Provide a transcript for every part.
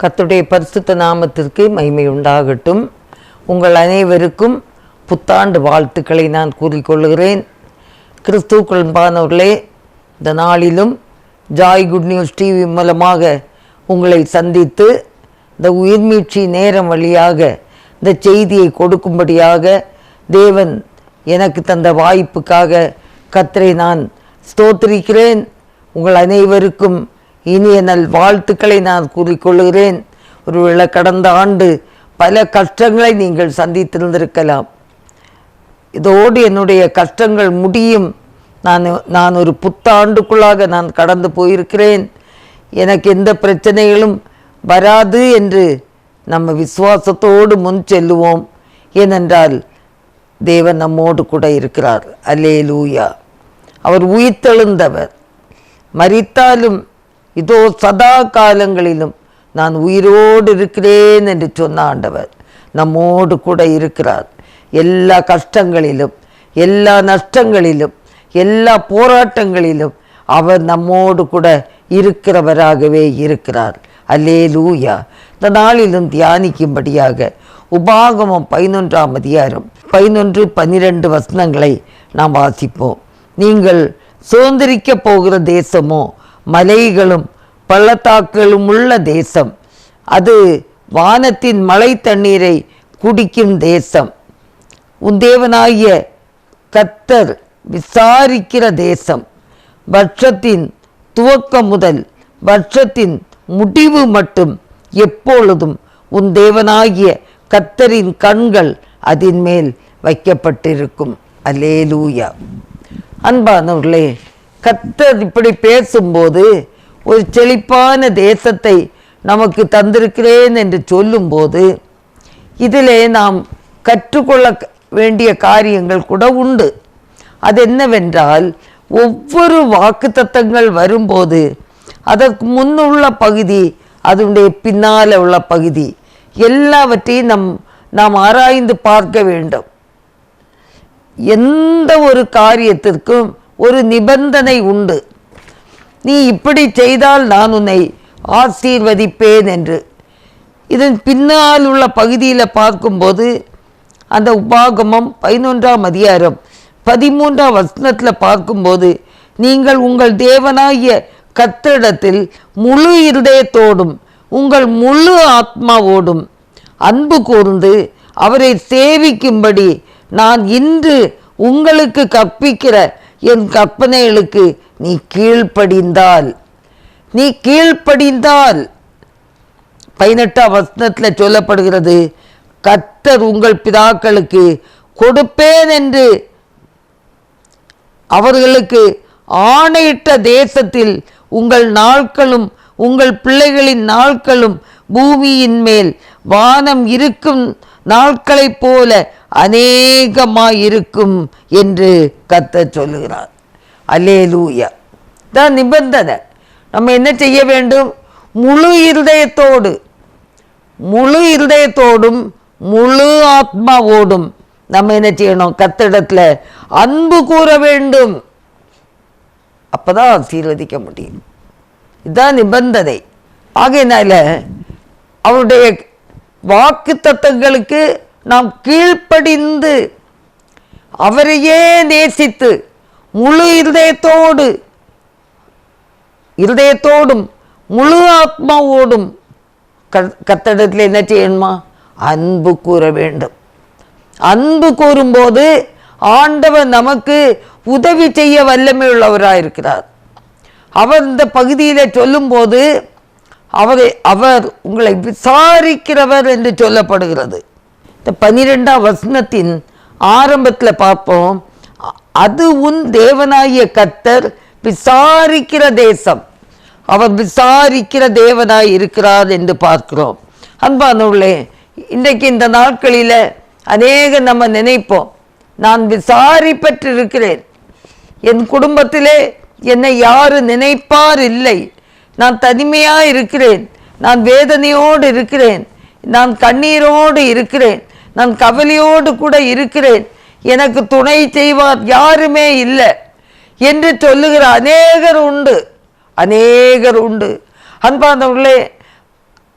கத்துடைய பரிசுத்த நாமத்திற்கு மகிமை உண்டாகட்டும். உங்கள் அனைவருக்கும் புத்தாண்டு வாழ்த்துக்களை நான் கூறிக்கொள்கிறேன் கிறிஸ்துவுக்குள் அன்பானவர்களே இந்த நாளிலும் ஜாய் குட் நியூஸ் டிவி மூலமாக உங்களை சந்தித்து இந்த உயிர்மீட்சி நேரம் வழியாக இந்த செய்தியை கொடுக்கும்படியாக தேவன் எனக்கு தந்த வாய்ப்புக்காக கத்தரை நான் ஸ்தோத்திரிக்கிறேன். உங்கள் அனைவருக்கும் இனிய நல் வாழ்த்துக்களை நான் கூறிக்கொள்கிறேன். ஒருவேளை கடந்த ஆண்டு பல கஷ்டங்களை நீங்கள் சந்தித்திருந்திருக்கலாம். இதோடு என்னுடைய கஷ்டங்கள் முடியும். நான் நான் ஒரு புத்தாண்டுக்குள்ளாக நான் கடந்து போயிருக்கிறேன். எனக்கு எந்த பிரச்சனைகளும் வராது என்று நம்ம விசுவாசத்தோடு முன் செல்லுவோம். ஏனென்றால் தேவன் நம்மோடு கூட இருக்கிறார். அல்லே லூயா அவர் உயிர்த்தெழுந்தவர். மரித்தாலும் இதோ சதா காலங்களிலும் நான் உயிரோடு இருக்கிறேன் என்று சொன்ன ஆண்டவர் நம்மோடு கூட இருக்கிறார். எல்லா கஷ்டங்களிலும் எல்லா நஷ்டங்களிலும் எல்லா போராட்டங்களிலும் அவர் நம்மோடு கூட இருக்கிறவராகவே இருக்கிறார். அல்லே லூயா இந்த நாளிலும் தியானிக்கும்படியாக உபாகமம் பதினொன்றாம் அதிகாரம் பதினொன்று பன்னிரண்டு வசனங்களை நாம் வாசிப்போம். நீங்கள் சுதந்திரிக்க போகிற தேசமோ மலைகளும் பள்ளத்தாக்களும் உள்ள தேசம். அது வானத்தின் மழை தண்ணீரை குடிக்கும் தேசம். உன் தேவனாகிய கத்தர் விசாரிக்கிற தேசம். வருஷத்தின் துவக்கம் முதல் வருஷத்தின் முடிவு மட்டும் எப்பொழுதும் உன் தேவனாகிய கத்தரின் கண்கள் அதன் மேல் வைக்கப்பட்டிருக்கும். அலேலூயா அன்பானவர்களே கத்தர் இப்படி பேசும்போது ஒரு செழிப்பான தேசத்தை நமக்கு தந்திருக்கிறேன் என்று சொல்லும்போது இதிலே நாம் கற்றுக்கொள்ள வேண்டிய காரியங்கள் கூட உண்டு. அது என்னவென்றால் ஒவ்வொரு வாக்குத்தத்தங்கள் வரும்போது அதற்கு முன்னுள்ள பகுதி அதனுடைய பின்னால் உள்ள பகுதி எல்லாவற்றையும் நம் நாம் ஆராய்ந்து பார்க்க வேண்டும். எந்த ஒரு காரியத்திற்கும் ஒரு நிபந்தனை உண்டு. நீ இப்படி செய்தால் நான் உன்னை ஆசீர்வதிப்பேன் என்று. இதன் பின்னால் உள்ள பகுதியில் பார்க்கும்போது அந்த உபாகமம் பதினொன்றாம் அதிகாரம் பதிமூன்றாம் வசனத்தில் பார்க்கும்போது நீங்கள் உங்கள் தேவனாகிய கத்திடத்தில் முழு இருதயத்தோடும் உங்கள் முழு ஆத்மாவோடும் அன்பு கூர்ந்து அவரை சேவிக்கும்படி நான் இன்று உங்களுக்கு கற்பிக்கிற என் கற்பனைகளுக்கு நீ கீழ்ப்படிந்தால். நீ கீழ்ப்படிந்தால். பதினெட்டாம் வசனத்தில் சொல்லப்படுகிறது கத்தர் உங்கள் பிதாக்களுக்கு கொடுப்பேன் என்று. அவர்களுக்கு ஆணையிட்ட தேசத்தில் உங்கள் நாட்களும் உங்கள் பிள்ளைகளின் நாட்களும் பூமியின் மேல் வானம் இருக்கும் நாட்களைப் போல அநேகமாயிருக்கும் என்று கத்த சொல்லுகிறார். அலேலூயா தான் நிபந்தனை. நம்ம என்ன செய்ய வேண்டும்? முழு இருதயத்தோடு முழு இருதயத்தோடும் முழு ஆத்மாவோடும் நம்ம என்ன செய்யணும்? கத்திடத்தில் அன்பு கூற வேண்டும். அப்போதான் ஆசீர்வதிக்க முடியும். இதுதான் நிபந்தனை. ஆகையினால அவருடைய வாக்கு தத்தங்களுக்கு நாம் கீழ்ப்படிந்து அவரையே நேசித்து முழு இருதயத்தோடு இருதயத்தோடும் முழு ஆத்மாவோடும் கத்தடத்தில் என்ன செய்யணுமா? அன்பு கூற வேண்டும். அன்பு கூறும்போது ஆண்டவர் நமக்கு உதவி செய்ய வல்லமை உள்ளவராயிருக்கிறார் அவர் இந்த பகுதியில் சொல்லும்போது அவரை அவர் உங்களை விசாரிக்கிறவர் என்று சொல்லப்படுகிறது. இந்த பனிரெண்டாம் வசனத்தின் ஆரம்பத்தில் பார்ப்போம். அது உன் தேவனாகிய கத்தர் விசாரிக்கிற தேசம். அவர் விசாரிக்கிற தேவனாய் இருக்கிறார் என்று பார்க்கிறோம். அன்பானவர்களே இன்றைக்கு இந்த நாட்களில் அநேக நம்ம நினைப்போம் நான் விசாரிப்பற்றிருக்கிறேன். என் குடும்பத்திலே என்னை யாரும் நினைப்பார் இல்லை. நான் தனிமையாக இருக்கிறேன். நான் வேதனையோடு இருக்கிறேன். நான் கண்ணீரோடு இருக்கிறேன். நான் கவலையோடு கூட இருக்கிறேன். எனக்கு துணை செய்வார் யாருமே இல்லை. என்று சொல்லுகிற அநேகர் உண்டு. அநேகர் உண்டு. அன்பானவர்களே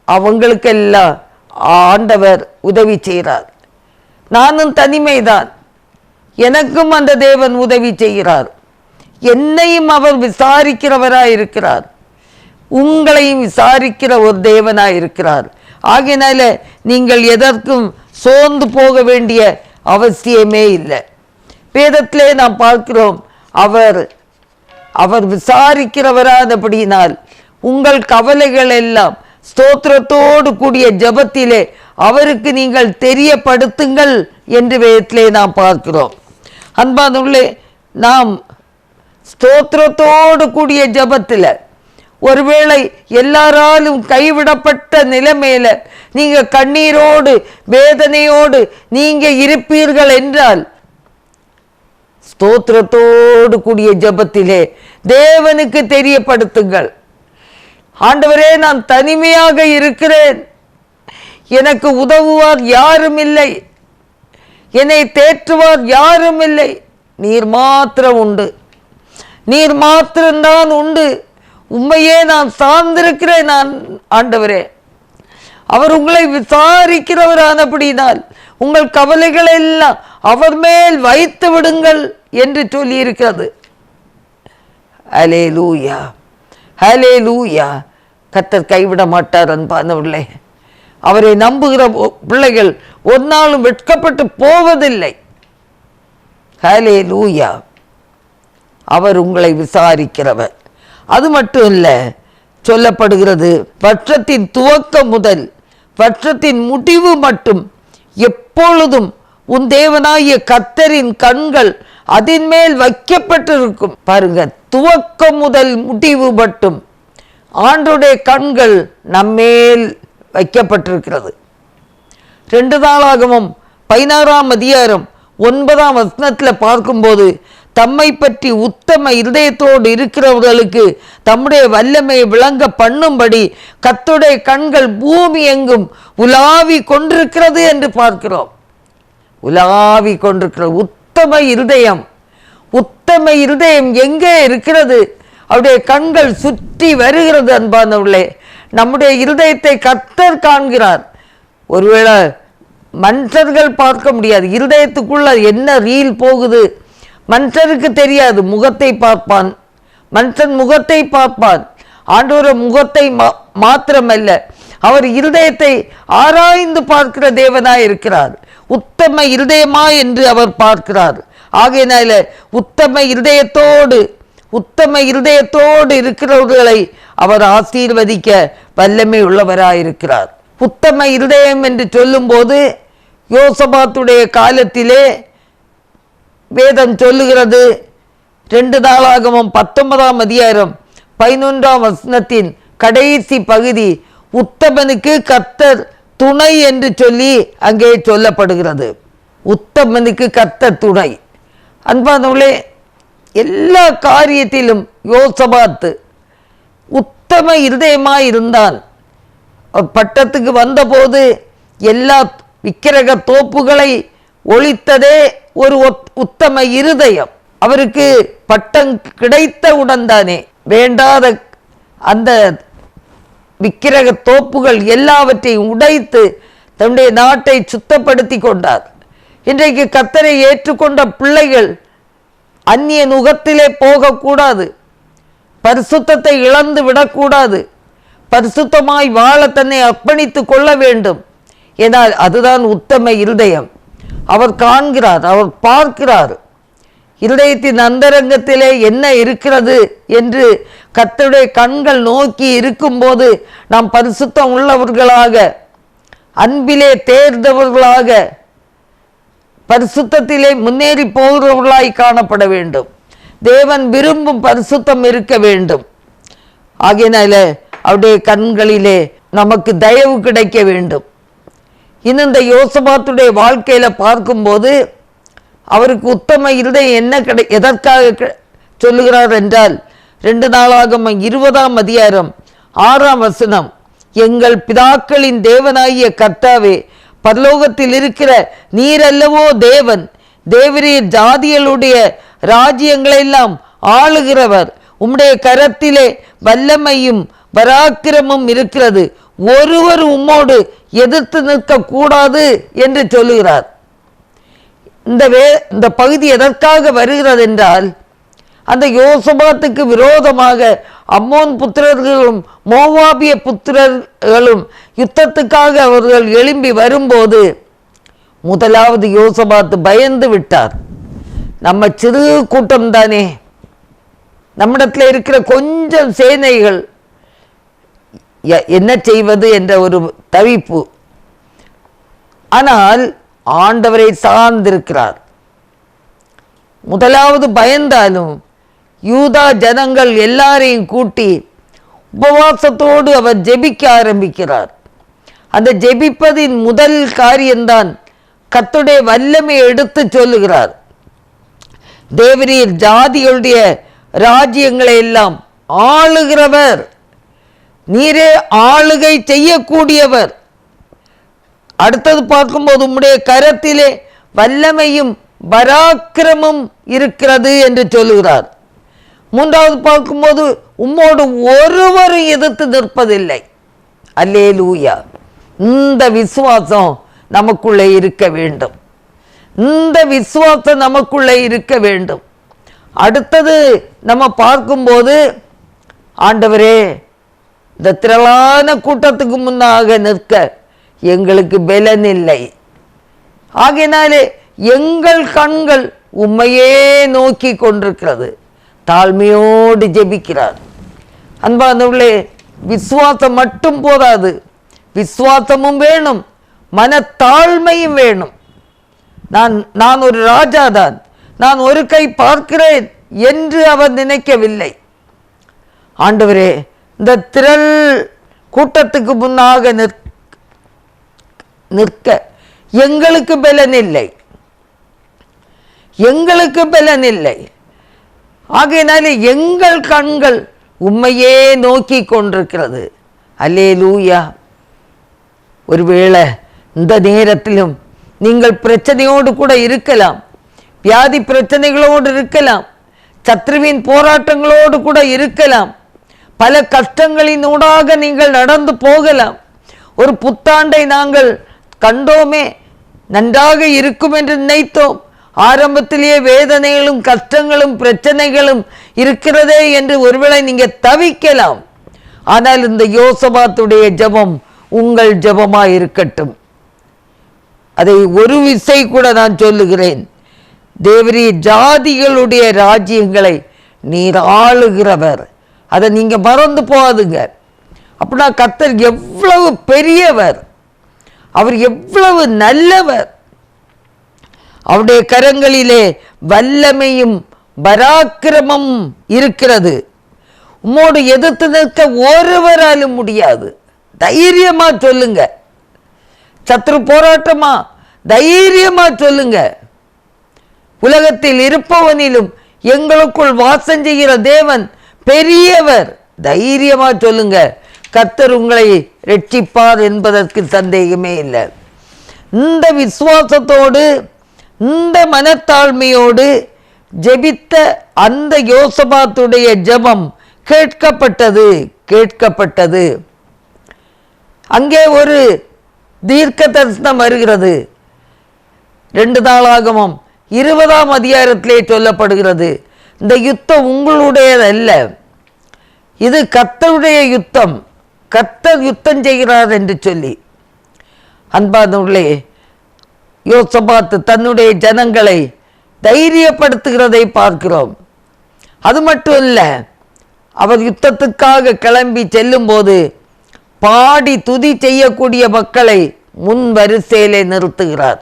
அவங்களுக்கெல்லாம் ஆண்டவர் உதவி செய்கிறார். நானும் தனிமைதான். எனக்கும் அந்த தேவன் உதவி செய்கிறார். என்னையும் அவர் விசாரிக்கிறவராய் இருக்கிறார். உங்களையும் விசாரிக்கிற ஒரு தேவனாய் இருக்கிறார். ஆகையினால நீங்கள் எதற்கும் சோர்ந்து போக வேண்டிய அவசியமே இல்லை. வேதத்திலே நாம் பார்க்கிறோம் அவர் அவர் விசாரிக்கிறவராதபடியினால் உங்கள் கவலைகள் எல்லாம் ஸ்தோத்திரத்தோடு கூடிய ஜபத்திலே அவருக்கு நீங்கள் தெரியப்படுத்துங்கள் என்று வேதத்திலே நாம் பார்க்கிறோம். அன்பானுள்ளே நாம் ஸ்தோத்திரத்தோடு கூடிய ஜெபத்தில் ஒருவேளை எல்லாராலும் கைவிடப்பட்ட நிலைமையில நீங்க கண்ணீரோடு வேதனையோடு நீங்க இருப்பீர்கள் என்றால் ஸ்தோத்திரத்தோடு கூடிய ஜெபத்திலே தேவனுக்கு தெரியப்படுத்துங்கள். ஆண்டவரே நான் தனிமையாக இருக்கிறேன். எனக்கு உதவுவார் யாரும் இல்லை. என்னை தேற்றுவார் யாரும் இல்லை. நீர் மாத்திரம் உண்டு. நீர் மாத்திரம்தான் உண்டு. உண்மையே நான் சார்ந்திருக்கிறேன் நான் ஆண்டவரே. அவர் உங்களை விசாரிக்கிறவரானபடினால் உங்கள் கவலைகளை எல்லாம் அவர் மேல் வைத்து விடுங்கள் என்று சொல்லியிருக்கிறது. ஹலே லூயா ஹலே லூயா கத்தர் கைவிட மாட்டார் அன்பானவர்களே. அவரை நம்புகிற பிள்ளைகள் ஒரு நாளும் வெட்கப்பட்டு போவதில்லை. ஹலே லூயா அவர் உங்களை விசாரிக்கிறவர். அது மட்டும் இல்லை சொல்லப்படுகிறது பட்சத்தின் துவக்கம் முதல் பட்சத்தின் முடிவு மட்டும். எப்பொழுதும் உன் தேவனாகிய கத்தரின் கண்கள் அதன் மேல் வைக்கப்பட்டிருக்கும். பாருங்க துவக்கம் முதல் முடிவு மட்டும். ஆண்டுடைய கண்கள் நம்மேல் வைக்கப்பட்டிருக்கிறது. ரெண்டு நாளாகவும் பதினாறாம் அதிகாரம் ஒன்பதாம் வசனத்தில் பார்க்கும்போது தம்மை பற்றி உத்தம இருதயத்தோடு இருக்கிறவர்களுக்கு தம்முடைய வல்லமையை விளங்க பண்ணும்படி கத்துடைய கண்கள் பூமி எங்கும் உலாவி கொண்டிருக்கிறது என்று பார்க்கிறோம். உலாவி கொண்டிருக்கிற உத்தம இருதயம் உத்தம இருதயம் எங்கே இருக்கிறது? அவருடைய கண்கள் சுற்றி வருகிறது அன்பானவர்களே. நம்முடைய இருதயத்தை கத்தர் காண்கிறார். ஒருவேளை மனுஷர்கள் பார்க்க முடியாது. இருதயத்துக்குள்ள என்ன ரீல் போகுது? மனுஷருக்கு தெரியாது முகத்தை பார்ப்பான். மனுஷன் முகத்தை பார்ப்பான். ஆண்டோர முகத்தை மா- மாத்திரமல்ல அவர் இருதயத்தை ஆராய்ந்து பார்க்கிற தேவனாய் இருக்கிறார். உத்தம இருதயமா என்று அவர் பார்க்கிறார். ஆகையினால உத்தம இருதயத்தோடு உத்தம இருதயத்தோடு இருக்கிறவர்களை அவர் ஆசீர்வதிக்க வல்லமை உள்ளவராயிருக்கிறார் உத்தம இருதயம் என்று சொல்லும்போது யோசபாத்துடைய காலத்திலே வேதம் சொல்லுகிறது. ரெண்டு நாளாகவும் பத்தொன்பதாம் அதிகாரம் பதினொன்றாம் வசனத்தின் கடைசி பகுதி உத்தமனுக்கு கர்த்தர் துணை என்று சொல்லி அங்கே சொல்லப்படுகிறது. உத்தமனுக்கு கர்த்தர் துணை அன்பானவர்களே எல்லா காரியத்திலும் யோசபாத்து உத்தம இருதயமாக இருந்தான் பட்டத்துக்கு வந்தபோது எல்லா விக்கிரக தோப்புகளை ஒழித்ததே ஒரு உத்தம இருதயம். அவருக்கு பட்டம் கிடைத்தவுடன் தானே வேண்டாத அந்த விக்கிரக தோப்புகள் எல்லாவற்றையும் உடைத்து தன்னுடைய நாட்டை சுத்தப்படுத்தி கொண்டார். இன்றைக்கு கத்தரை ஏற்றுக்கொண்ட பிள்ளைகள் அந்நிய நுகத்திலே போகக்கூடாது. பரிசுத்தத்தை இழந்து விடக்கூடாது. பரிசுத்தமாய் வாழ தன்னை அர்ப்பணித்துக் கொள்ள வேண்டும். ஏனால் அதுதான் உத்தம இருதயம். அவர் காண்கிறார் அவர் பார்க்கிறார். இருதயத்தின் அந்தரங்கத்திலே என்ன இருக்கிறது என்று கத்தருடைய கண்கள் நோக்கி இருக்கும்போது நாம் பரிசுத்தம் உள்ளவர்களாக அன்பிலே தேர்ந்தவர்களாக பரிசுத்தத்திலே முன்னேறி போகிறவர்களாய் காணப்பட வேண்டும். தேவன் விரும்பும் பரிசுத்தம் இருக்க வேண்டும். ஆகையினால அவருடைய கண்களிலே நமக்கு தயவு கிடைக்க வேண்டும். இன்னும் இந்த யோசபாத்துடைய வாழ்க்கையில பார்க்கும்போது அவருக்கு உத்தம இல்லை என்ன கிடை எதற்காக சொல்லுகிறார் என்றால் ரெண்டு நாளாகும் இருபதாம் அதிகாரம் ஆறாம் வசனம் எங்கள் பிதாக்களின் தேவனாகிய கர்த்தாவே பரலோகத்தில் இருக்கிற நீரல்லவோ தேவன் தேவரீர் ஜாதிகளுடைய ராஜ்யங்களெல்லாம் ஆளுகிறவர். உம்முடைய கரத்திலே வல்லமையும் பராக்கிரமும் இருக்கிறது. ஒருவர் உம்மோடு எதிர்த்து நிற்கக்கூடாது என்று சொல்லுகிறார். இந்த வே இந்த பகுதி எதற்காக வருகிறது என்றால் அந்த யோசபாத்துக்கு விரோதமாக அம்மோன் புத்திரர்களும் மோவாபிய புத்திரர்களும் யுத்தத்துக்காக அவர்கள் எழும்பி வரும்போது முதலாவது யோசபாத்து பயந்து விட்டார். நம்ம சிறு கூட்டம் தானே. நம்மிடத்தில் இருக்கிற கொஞ்சம் சேனைகள் என்ன செய்வது என்ற ஒரு தவிப்பு. ஆனால் ஆண்டவரை சார்ந்திருக்கிறார். முதலாவது பயந்தாலும் யூதா ஜனங்கள் எல்லாரையும் கூட்டி உபவாசத்தோடு அவர் ஜெபிக்க ஆரம்பிக்கிறார். அந்த ஜெபிப்பதின் முதல் காரியம்தான் கத்துடைய வல்லமை எடுத்து சொல்லுகிறார். தேவரீர் ஜாதிகளுடைய ராஜ்யங்களை எல்லாம் ஆளுகிறவர். நீரே ஆளுகை செய்யக்கூடியவர். அடுத்தது பார்க்கும்போது உம்முடைய கரத்திலே வல்லமையும் பராக்கிரமும் இருக்கிறது என்று சொல்லுகிறார். மூன்றாவது பார்க்கும்போது உம்மோடு ஒருவரும் எதிர்த்து நிற்பதில்லை. அல்லே லூயா இந்த விசுவாசம் நமக்குள்ளே இருக்க வேண்டும். இந்த விசுவாசம் நமக்குள்ளே இருக்க வேண்டும். அடுத்தது நம்ம பார்க்கும்போது ஆண்டவரே இந்த திரளான கூட்டத்துக்கு முன்னாக நிற்க எங்களுக்கு பலன் இல்லை ஆகையினாலே எங்கள் கண்கள் உம்மையே நோக்கி கொண்டிருக்கிறது. தாழ்மையோடு ஜெபிக்கிறார். அன்பானவர்களே விசுவாசம் மட்டும் போதாது. விசுவாசமும் வேணும் மனத்தாழ்மையும் வேணும். நான் நான் ஒரு ராஜாதான். நான் ஒரு கை பார்க்கிறேன் என்று அவர் நினைக்கவில்லை. ஆண்டவரே இந்த திரள் கூட்டத்துக்கு முன்னாக நிற்க எங்களுக்கு பலன் இல்லை. எங்களுக்கு பலன் இல்லை. ஆகையினால எங்கள் கண்கள் உண்மையே நோக்கி கொண்டிருக்கிறது. அல்லே லூயா ஒருவேளை இந்த நேரத்திலும் நீங்கள் பிரச்சனையோடு கூட இருக்கலாம். வியாதி பிரச்சனைகளோடு இருக்கலாம். சத்ருவின் போராட்டங்களோடு கூட இருக்கலாம். பல கஷ்டங்களின் ஊடாக நீங்கள் நடந்து போகலாம். ஒரு புத்தாண்டை நாங்கள் கண்டோமே நன்றாக இருக்கும் என்று நினைத்தோம். ஆரம்பத்திலேயே வேதனைகளும் கஷ்டங்களும் பிரச்சனைகளும் இருக்கிறதே என்று ஒருவேளை நீங்க தவிக்கலாம். ஆனால் இந்த யோசபாத்துடைய ஜெபம் உங்கள் ஜெபமாய் இருக்கட்டும் அதை ஒரு விசை கூட நான் சொல்லுகிறேன். தேவரி ஜாதிகளுடைய ராஜ்யங்களை நீர் ஆளுகிறவர். அதை நீங்கள் மறந்து போகாதுங்க. அப்படின்னா கத்தர் எவ்வளவு பெரியவர். அவர் எவ்வளவு நல்லவர். அவருடைய கரங்களிலே வல்லமையும் பராக்கிரமம் இருக்கிறது. உம்மோடு எதிர்த்து நிற்க ஒருவராலும் முடியாது. தைரியமா சொல்லுங்க. சத்ரு போராட்டமா? தைரியமா சொல்லுங்க. உலகத்தில் இருப்பவனிலும் எங்களுக்குள் வாசம் செய்கிற தேவன் பெரியவர் தைரியமா சொல்லுங்க. கத்தர் உங்களை ரட்சிப்பார் என்பதற்கு சந்தேகமே இல்லை. இந்த விசுவாசத்தோடு இந்த மனத்தாழ்மையோடு ஜெபித்த அந்த யோசபாத்துடைய ஜெபம் கேட்கப்பட்டது கேட்கப்பட்டது. அங்கே ஒரு தீர்க்க தரிசனம் வருகிறது. ரெண்டு நாளாகவும் இருபதாம் அதிகாரத்திலே சொல்லப்படுகிறது. இந்த யுத்தம் உங்களுடையதல்ல. இது கத்தருடைய யுத்தம். கத்தர் யுத்தம் செய்கிறார் என்று சொல்லி. அன்பானவர்களே யோசபாத்து தன்னுடைய ஜனங்களை தைரியப்படுத்துகிறதை பார்க்கிறோம். அது மட்டும் இல்லை அவர் யுத்தத்துக்காக கிளம்பி செல்லும்போது பாடி துதி செய்யக்கூடிய மக்களை முன் வரிசையிலே நிறுத்துகிறார்.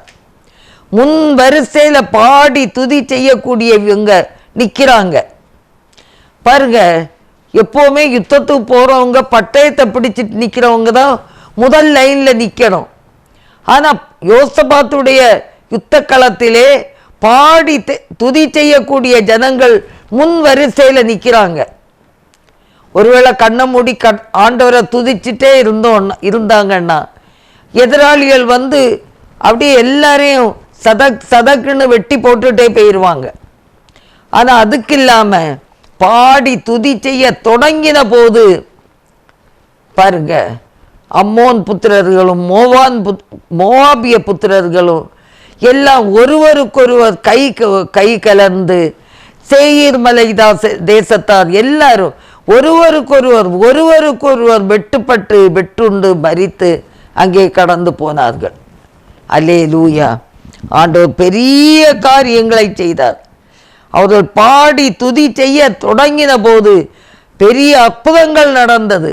முன் வரிசையில் பாடி துதி செய்யக்கூடிய இவங்க நிற்கிறாங்க பாருங்க எப்போவுமே யுத்தத்துக்கு போகிறவங்க பட்டயத்தை பிடிச்சிட்டு நிற்கிறவங்க தான் முதல் லைனில் நிற்கணும் ஆனால் யோசபாத்துடைய யுத்த களத்திலே பாடி துதி செய்யக்கூடிய ஜனங்கள் முன் வரிசையில் நிற்கிறாங்க ஒருவேளை கண்ணை மூடி கண் ஆண்டவரை துதிச்சிட்டே இருந்தோம் இருந்தாங்கன்னா எதிராளிகள் வந்து அப்படியே எல்லாரையும் சதக் சதக்குன்னு வெட்டி போட்டுகிட்டே போயிடுவாங்க ஆனால் அதுக்கு இல்லாமல் பாடி துதி செய்ய தொடங்கின போது பாருங்க அம்மோன் புத்திரர்களும் மோவான் புத் மோவாபிய புத்திரர்களும் எல்லாம் ஒருவருக்கொருவர் கை கை கலந்து சேயீர் மலை தாச தேசத்தார் எல்லாரும் ஒருவருக்கொருவர் ஒருவருக்கொருவர் வெட்டுப்பட்டு வெட்டுண்டு மறித்து அங்கே கடந்து போனார்கள். அல்லே லூயா ஆண்டவர் பெரிய காரியங்களை செய்தார். அவர்கள் பாடி துதி செய்ய தொடங்கின போது பெரிய அற்புதங்கள் நடந்தது.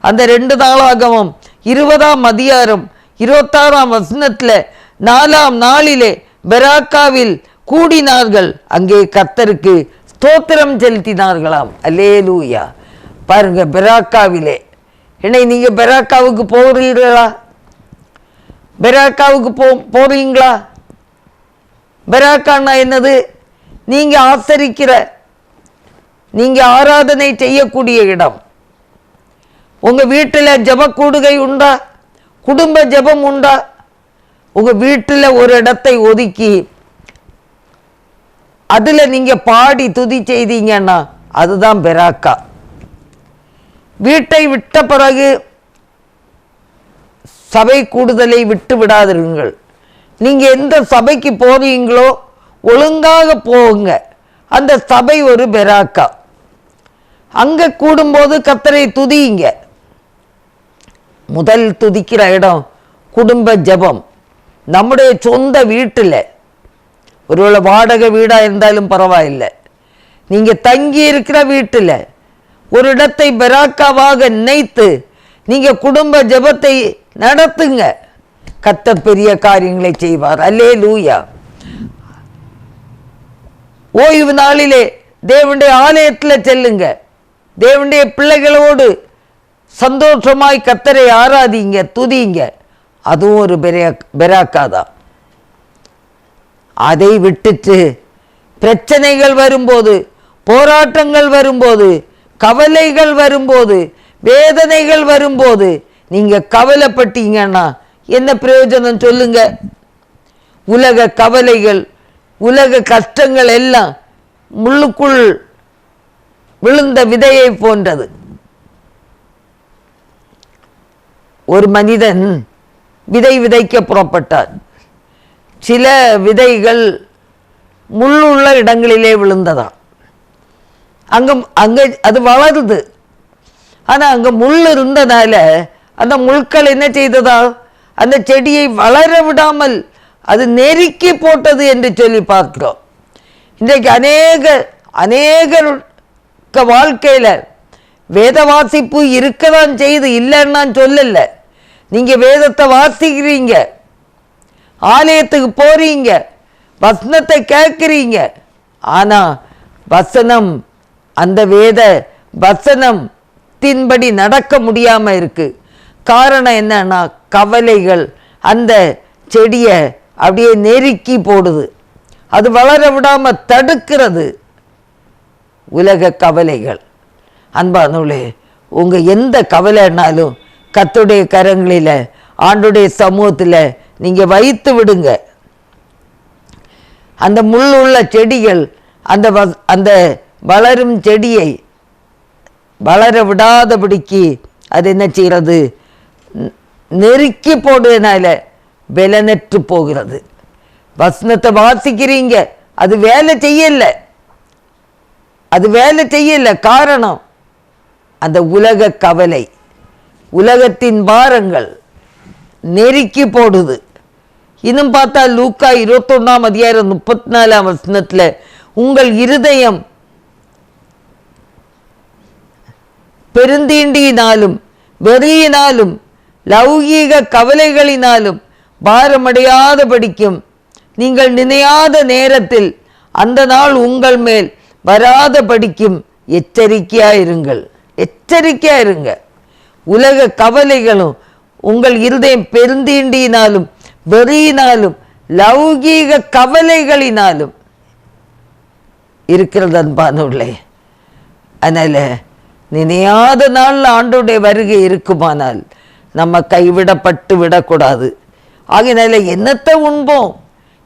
அந்த ரெண்டு நாளாகவும் இருபதாம் அதிகாரம் இருபத்தாறாம் வசனத்தில் நாலாம் நாளிலே பெராக்காவில் கூடினார்கள். அங்கே கர்த்தருக்கு ஸ்தோத்திரம் செலுத்தினார்களாம். அல்லேலூயா. பாருங்க பெராக்காவிலே. என்னை நீங்க பெராக்காவுக்கு போகிறீர்களா பெராக்காவுக்கு போ போறீங்களா? பெராக்கான்னா என்னது? நீங்க ஆசரிக்கிற நீங்க ஆராதனை செய்யக்கூடிய இடம். உங்க வீட்டில் ஜெப கூடுகை உண்டா? குடும்ப ஜெபம் உண்டா? உங்க வீட்டில் ஒரு இடத்தை ஒதுக்கி அதில் நீங்க பாடி துதி செய்தீங்கன்னா அதுதான் பெராக்கா. வீட்டை விட்ட பிறகு சபை கூடுதலை விட்டு விடாதிருங்கள். நீங்க எந்த சபைக்கு போறீங்களோ ஒழுங்காக போங்க. அந்த சபை ஒரு பெராக்கா. அங்கே கூடும்போது கத்தரை துதியுங்க முதல் துதிக்கிற இடம் குடும்ப ஜெபம். நம்முடைய சொந்த வீட்டில். ஒருவேளை வாடகை வீடாக இருந்தாலும் பரவாயில்லை. நீங்கள் தங்கி இருக்கிற வீட்டில். ஒரு இடத்தை பெராக்காவாக நினைத்து நீங்கள் குடும்ப ஜெபத்தை நடத்துங்க. கத்த பெரிய காரியங்களை செய்வார். அல்லே லூயா ஓய்வு நாளிலே தேவனுடைய ஆலயத்தில் செல்லுங்க. தேவனுடைய பிள்ளைகளோடு சந்தோஷமாய் கத்தரை ஆராதிங்க துதிங்க. அதுவும் ஒரு பெரிய பெராக்காதான் அதை விட்டுட்டு பிரச்சனைகள் வரும்போது போராட்டங்கள் வரும்போது கவலைகள் வரும்போது வேதனைகள் வரும்போது நீங்கள் கவலைப்பட்டீங்கன்னா என்ன பிரயோஜனம் சொல்லுங்க? உலக கவலைகள் உலக கஷ்டங்கள் எல்லாம் முள்ளுக்குள் விழுந்த விதையை போன்றது. ஒரு மனிதன் விதை விதைக்க புறப்பட்டார் சில விதைகள் முள்ளுள்ள இடங்களிலே விழுந்ததா அங்கே அங்கே அது வளருது. ஆனால் அங்கே முள் இருந்ததால அந்த முள்கள் என்ன செய்ததா அந்த செடியை வளர விடாமல் அது நெருக்கி போட்டது என்று சொல்லி பார்க்கிறோம். இன்றைக்கு அநேக அநேகர் வாழ்க்கையில் வேத வாசிப்பு இருக்கதான் செய்து இல்லைன்னு நான் சொல்லல. நீங்கள் வேதத்தை வாசிக்கிறீங்க ஆலயத்துக்கு போறீங்க வசனத்தை கேட்குறீங்க. ஆனால் வசனம் அந்த வேத வசனம் தின்படி நடக்க முடியாமல் இருக்குது காரணம் என்னன்னா கவலைகள் அந்த செடியை அப்படியே நெருக்கி போடுது. அது வளர விடாமல் தடுக்கிறது உலக கவலைகள். அன்பானவளே உங்கள் எந்த கவலைனாலும் கத்துடைய கரங்களில் ஆண்டுடைய சமூகத்தில் நீங்கள் வைத்து விடுங்க. அந்த முள்ளுள்ள செடிகள் அந்த வ- அந்த வளரும் செடியை வளர விடாதபடிக்கு அது என்ன செய்கிறது? நெருக்கி போடுவதனால பலனற்று போகிறது. வசனத்தை வாசிக்கிறீங்க. அது வேலை செய்யல. அது வேலை செய்யல. காரணம் அந்த உலக கவலை. உலகத்தின் பாரங்கள் நெருக்கி போடுது. இன்னும் பார்த்தா லூக்கா இருபத்தொன்னாம் அதிகாரம் முப்பத்தி நாலாம் வசனத்துல உங்கள் இருதயம் பெருந்தீண்டியினாலும் வெறியினாலும் லௌகீக கவலைகளினாலும் பாரமடையாத படிக்கும் நீங்கள் நினையாத நேரத்தில் அந்த நாள் உங்கள் மேல் வராத படிக்கும் எச்சரிக்கையாயிருங்கள். எச்சரிக்கையாயிருங்க. உலக கவலைகளும் உங்கள் இருதயம் பெருந்தீண்டியினாலும் வெறியினாலும் லௌகீக கவலைகளினாலும் இருக்கிறது அன்பானுள்ளே அதனால் நினையாத நாள் ஆண்டுடைய வருகை இருக்குமானால் நம்ம கைவிடப்பட்டு விடக்கூடாது. ஆகையினால என்னத்தை உண்போம்?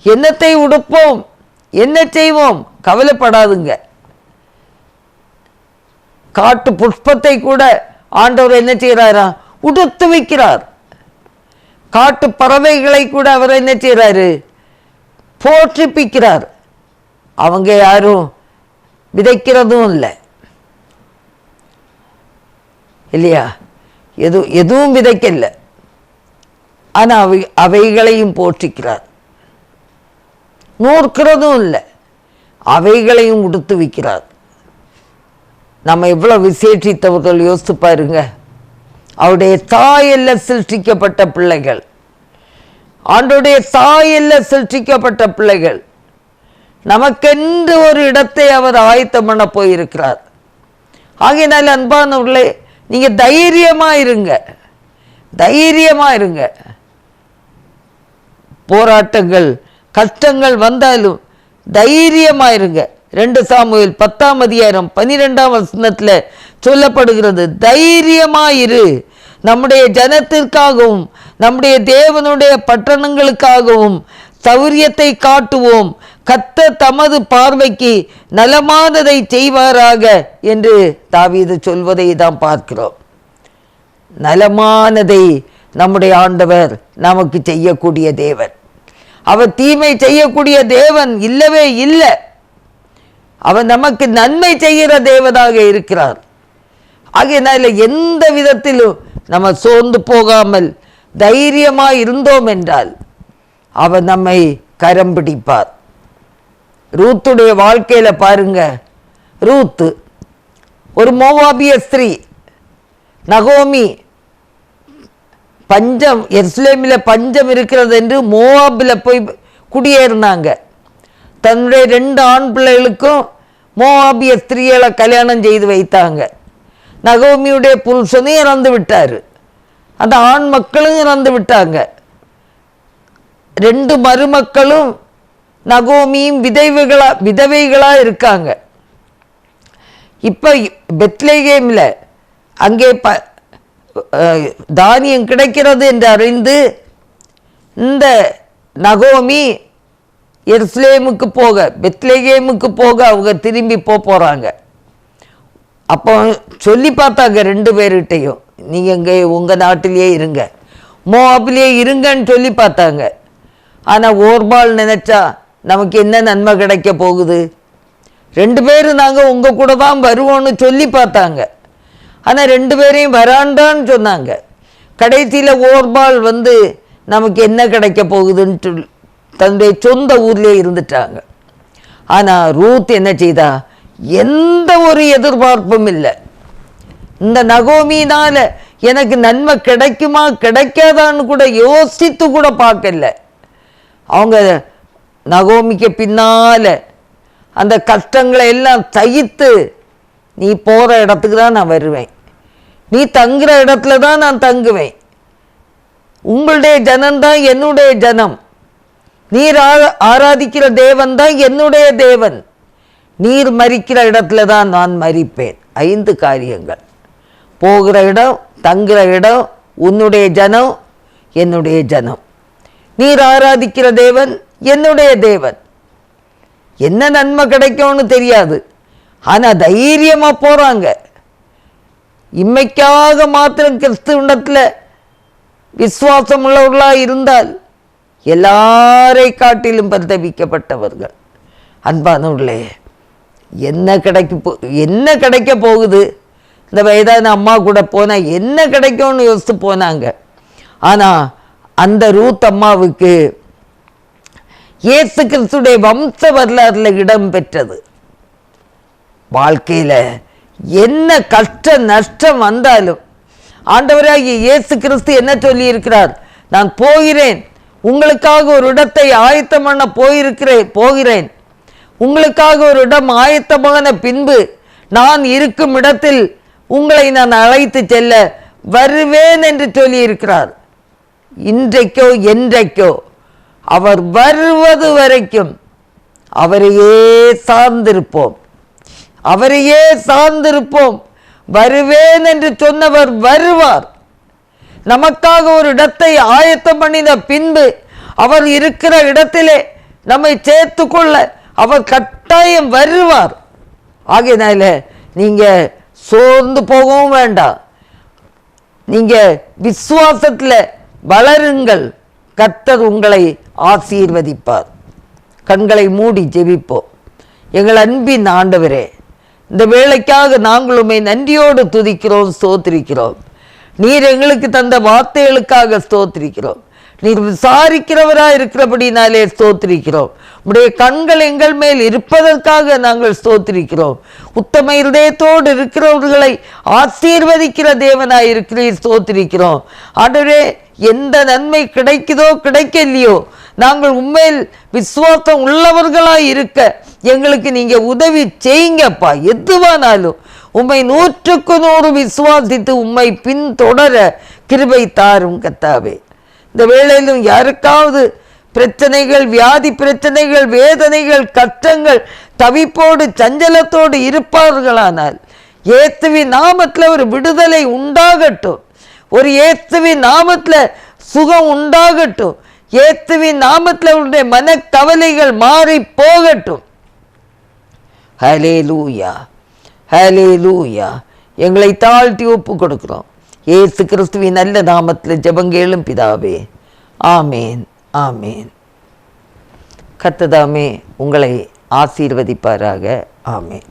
என்னத்தை உடுப்போம்? என்ன செய்வோம்? கவலைப்படாதுங்க. காட்டு புஷ்பத்தை கூட ஆண்டவர் என்ன செய்கிறாரா உடுத்து வைக்கிறார். காட்டு பறவைகளை கூட அவர் என்ன செய்கிறாரு போற்றிப்பிக்கிறார். அவங்க யாரும் விதைக்கிறதும் இல்லை. இல்லையா? எது எதுவும் விதைக்கல. ஆனால் அவை அவைகளையும் போற்றிக்கிறார். நூற்கிறதும் இல்லை. அவைகளையும் உடுத்து வைக்கிறார். நம்ம எவ்வளோ விசேஷித்தவர்கள் யோசித்து பாருங்க. அவருடைய தாயல்ல சிருஷ்டிக்கப்பட்ட பிள்ளைகள். ஆண்டுடைய தாயல்ல சிருஷ்டிக்கப்பட்ட பிள்ளைகள். நமக்கென்று ஒரு இடத்தை அவர் ஆயத்தம் பண்ண போயிருக்கிறார். ஆகையினால் அன்பானவர்களே நீங்கள் தைரியமாக இருங்க. தைரியமாக இருங்க. போராட்டங்கள் கஷ்டங்கள் வந்தாலும் தைரியமாயிருங்க. ரெண்டு சாமுவில் பத்தாம் அதிகாரம் பன்னிரெண்டாம் வசனத்தில் சொல்லப்படுகிறது தைரியமாயிரு. நம்முடைய ஜனத்திற்காகவும் நம்முடைய தேவனுடைய பட்டணங்களுக்காகவும் சௌரியத்தை காட்டுவோம். கத்த தமது பார்வைக்கு நலமானதை செய்வாராக என்று தாவீது சொல்வதை தான் பார்க்கிறோம். நலமானதை நம்முடைய ஆண்டவர் நமக்கு செய்யக்கூடிய தேவர் அவர் தீமை செய்யக்கூடிய தேவன் இல்லவே இல்லை. அவன் நமக்கு நன்மை செய்கிற தேவனாக இருக்கிறார். ஆகையினால எந்த விதத்திலும் நம்ம சோர்ந்து போகாமல் தைரியமாக இருந்தோம் என்றால் அவன் நம்மை கரம் பிடிப்பார். ரூத்துடைய வாழ்க்கையில் பாருங்க. ரூத்து ஒரு மோவாபிய ஸ்திரீ நகோமி பஞ்சம் எருசலேமில் பஞ்சம் இருக்கிறது என்று மோவாபில் போய் குடியேறினாங்க. தன்னுடைய ரெண்டு ஆண் பிள்ளைகளுக்கும் மோவாபிய ஸ்திரீகளை கல்யாணம் செய்து வைத்தாங்க. நகோமியுடைய புருஷனும் இறந்து விட்டார். அந்த ஆண் மக்களும் இறந்து விட்டாங்க. ரெண்டு மருமக்களும் நகோமியும் விதவைகளா விதவைகளாக இருக்காங்க. இப்போ பெத்லேகேமில் அங்கே ப தானியம் கிடைக்கிறது என்று அறிந்து இந்த நகோமி எருசலேமுக்கு போக பெத்லேகேமுக்கு போக அவங்க திரும்பி போக போகிறாங்க அப்போ சொல்லி பார்த்தாங்க ரெண்டு பேர்கிட்டையும் நீங்கள் இங்கே உங்கள் நாட்டிலேயே இருங்க. மோவாபிலேயே இருங்கன்னு சொல்லி பார்த்தாங்க. ஆனால் ஓர்பால் நினச்சா நமக்கு என்ன நன்மை கிடைக்க போகுது? ரெண்டு பேரும் நாங்கள் உங்கள் கூட தான் வருவோன்னு சொல்லி பார்த்தாங்க. ஆனால் ரெண்டு பேரையும் வராண்டான்னு சொன்னாங்க. கடைசியில் ஓர்பால் வந்து நமக்கு என்ன கிடைக்க போகுதுன்ட்டு தன்னுடைய சொந்த ஊர்லேயே இருந்துட்டாங்க. ஆனால் ரூத் என்ன செய்தா? எந்த ஒரு எதிர்பார்ப்பும் இல்லை. இந்த நகோமினால் எனக்கு நன்மை கிடைக்குமா கிடைக்காதான்னு கூட யோசித்து கூட பார்க்கல. அவங்க நகோமிக்கு பின்னால அந்த கஷ்டங்களை எல்லாம் சகித்து நீ போகிற இடத்துக்கு தான் நான் வருவேன். நீ தங்குற இடத்துல தான் நான் தங்குவேன். உங்களுடைய ஜனம்தான் என்னுடைய ஜனம். நீர் ஆரா- ஆராதிக்கிற தேவன் தான் என்னுடைய தேவன். நீர் மறிக்கிற இடத்துல தான் நான் மறிப்பேன் ஐந்து காரியங்கள். போகிற இடம் தங்குற இடம் உன்னுடைய ஜனம் என்னுடைய ஜனம். நீர் ஆராதிக்கிற தேவன் என்னுடைய தேவன். என்ன நன்மை கிடைக்கும்னு தெரியாது. ஆனால் தைரியமாக போகிறாங்க இம்மைக்காக மாத்திரம் கிறிஸ்துவண்டத்தில் விசுவாசம் உள்ளவர்களாக இருந்தால் எல்லாரை காட்டிலும் பரிதவிக்கப்பட்டவர்கள் அன்பானவர்களே என்ன கிடைக்க போ என்ன கிடைக்க போகுது? இந்த வயதான அம்மா கூட போனால் என்ன கிடைக்கும்னு யோசித்து போனாங்க. ஆனால் அந்த ரூத் அம்மாவுக்கு இயேசு கிறிஸ்துடைய வம்ச வரலாறுல இடம் பெற்றது. வாழ்க்கையில் என்ன கஷ்ட நஷ்டம் வந்தாலும் ஆண்டவராகிய இயேசு கிறிஸ்து என்ன சொல்லியிருக்கிறார்? நான் போகிறேன். உங்களுக்காக ஒரு இடத்தை ஆயத்தம் பண்ண போயிருக்கிறேன் போகிறேன். உங்களுக்காக ஒரு இடம் ஆயத்தமான பின்பு நான் இருக்கும் இடத்தில் உங்களை நான் அழைத்து செல்ல வருவேன் என்று சொல்லியிருக்கிறார். இன்றைக்கோ என்றைக்கோ அவர் வருவது வரைக்கும் அவரையே சார்ந்திருப்போம். அவரையே சார்ந்திருப்போம். வருவேன் என்று சொன்னவர் வருவார். நமக்காக ஒரு இடத்தை ஆயத்தம் பண்ணின பின்பு அவர் இருக்கிற இடத்திலே நம்மை சேர்த்து கொள்ள அவர் கட்டாயம் வருவார். ஆகையினால நீங்க சோர்ந்து போகவும் வேண்டாம் நீங்கள் விசுவாசத்தில் வளருங்கள். கர்த்தர் உங்களை ஆசீர்வதிப்பார். கண்களை மூடி ஜெபிப்போம். எங்கள் அன்பின் ஆண்டவரே இந்த வேலைக்காக நாங்கள் உம்மை நன்றியோடு துதிக்கிறோம் ஸ்தோத்திரிக்கிறோம். நீர் எங்களுக்கு தந்த வார்த்தைகளுக்காக ஸ்தோத்திரிக்கிறோம். நீர் விசாரிக்கிறவராக இருக்கிறபடினாலே ஸ்தோத்திரிக்கிறோம். உடைய கண்கள் எங்கள் மேல் இருப்பதற்காக நாங்கள் ஸ்தோத்திரிக்கிறோம். உத்தம இருதயத்தோடு இருக்கிறவர்களை ஆசீர்வதிக்கிற தேவனாய் இருக்கிறீர் ஸ்தோத்திரிக்கிறோம். ஆண்டவரே எந்த நன்மை கிடைக்குதோ கிடைக்கலையோ நாங்கள் உண்மையில் விசுவாசம் உள்ளவர்களாய் இருக்க எங்களுக்கு நீங்கள் உதவி செய்யுங்கப்பா. எதுவானாலும் உம்மை நூற்றுக்கு நூறு விசுவாசித்து உம்மை பின்தொடர கிருபை தாரும் கத்தாவே. இந்த வேளையிலும் யாருக்காவது பிரச்சனைகள் வியாதி பிரச்சனைகள் வேதனைகள் கஷ்டங்கள் தவிப்போடு சஞ்சலத்தோடு இருப்பார்களானால் ஏத்துவி நாமத்தில் ஒரு விடுதலை உண்டாகட்டும். ஒரு ஏத்துவி நாமத்தில் சுகம் உண்டாகட்டும். ஏத்துவி நாமத்தில் உன்னுடைய மனக்கவலைகள் மாறி போகட்டும். ஹலே லூயா ஹலே லூயா எங்களை தாழ்த்தி ஒப்பு கொடுக்கிறோம். ஏசு கிறிஸ்துவின் நல்ல நாமத்தில் ஜபங்கேளும் பிதாவே. ஆமேன் ஆமேன். கத்ததாமே உங்களை ஆசீர்வதிப்பாராக. ஆமேன்.